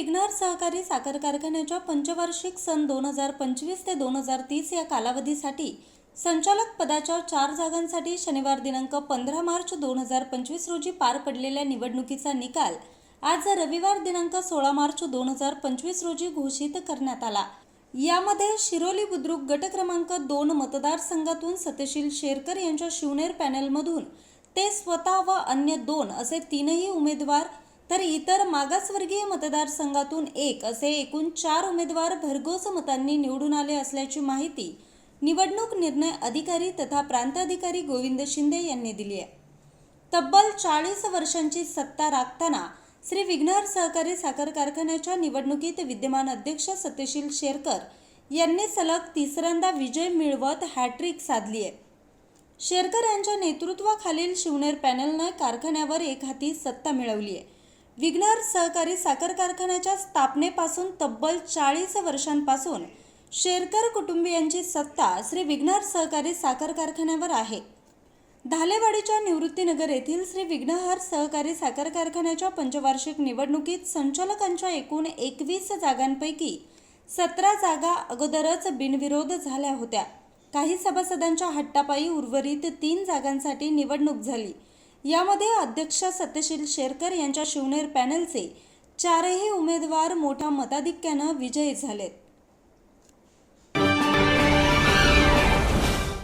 सहकारी साखर कारखान्याच्या पंचवार्षिक सन दोन हजार पंचवीस ते दोन हजार तीस या कालावधीसाठी संचालक पदाच्या चार जागांसाठी शनिवार दिनांक पंधरा मार्च दोन हजार पंचवीस रोजी पार पडलेल्या निवडणुकीचा निकाल आज रविवार दिनांक सोळा मार्च दोन हजार पंचवीस रोजी घोषित करण्यात आला. यामध्ये शिरोली बुद्रुक गट क्रमांक दोन मतदारसंघातून सत्यशील शेरकर यांच्या शिवनेर पॅनलमधून ते स्वतः व अन्य दोन असे तीनही उमेदवार तर इतर मागासवर्गीय मतदारसंघातून एक असे एकूण चार उमेदवार भरघोस मतांनी निवडून आले असल्याची माहिती निवडणूक निर्णय अधिकारी तथा प्रांताधिकारी गोविंद शिंदे यांनी दिली आहे. तब्बल चाळीस वर्षांची सत्ता राखताना श्री विघ्नहर सहकारी साखर कारखान्याच्या निवडणुकीत विद्यमान अध्यक्ष सत्यशील शेरकर यांनी सलग तिसऱ्यांदा विजय मिळवत हॅट्रिक साधली आहे. शेरकर यांच्या नेतृत्वाखालील शिवनेर पॅनलनं कारखान्यावर एक हाती सत्ता मिळवली आहे. विघ्नर सहकारी साखर कारखान्याच्या स्थापनेपासून तब्बल चाळीस वर्षांपासून शेरकर कुटुंबियांची सत्ता श्री विघ्नर सहकारी साखर कारखान्यावर आहे. धालेवाडीच्या निवृत्तीनगर येथील श्री विघ्नहर सहकारी साखर कारखान्याच्या पंचवार्षिक निवडणुकीत संचालकांच्या एकूण एकवीस जागांपैकी सतरा जागा अगोदरच बिनविरोध झाल्या होत्या. काही सभासदांच्या हट्टापायी उर्वरित तीन जागांसाठी निवडणूक झाली. यामध्ये अध्यक्ष सत्यशील शेरकर यांच्या शिवनेर पॅनलचे चारही उमेदवार मोठ्या मताधिक्यानं विजयी झालेत.